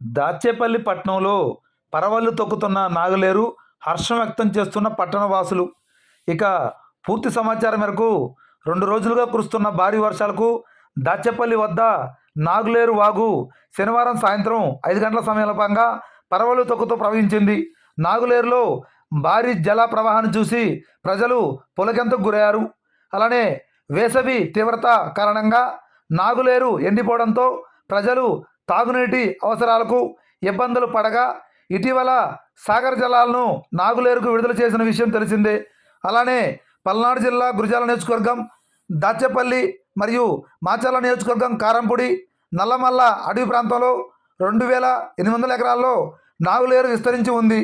దాచేపల్లి పట్టణంలో పరవళ్ళు తొక్కుతున్న నాగులేరు హర్షం వ్యక్తం చేస్తున్న పట్టణవాసులు. ఇక పూర్తి సమాచారం మేరకు రెండు రోజులుగా కురుస్తున్న భారీ వర్షాలకు దాచేపల్లి వద్ద నాగులేరు వాగు శనివారం సాయంత్రం ఐదు గంటల సమయంలో పరవళ్ళు తొక్కుతూ ప్రవహించింది. నాగులేరులో భారీ జల ప్రవాహాన్ని చూసి ప్రజలు పులకెంతకు గురయ్యారు. అలానే వేసవి తీవ్రత కారణంగా నాగులేరు ఎండిపోవడంతో ప్రజలు తాగునీటి అవసరాలకు ఇబ్బందులు పడగా ఇటీవల సాగర్ జలాలను నాగులేరుకు విడుదల చేసిన విషయం తెలిసిందే. అలానే పల్నాడు జిల్లా గురిజాల నియోజకవర్గం దాచేపల్లి మరియు మాచర్ల నియోజకవర్గం కారంపూడి నల్లమల్ల అడవి ప్రాంతంలో రెండు వేల ఎనిమిది వందల ఎకరాల్లో నాగులేరు విస్తరించి ఉంది.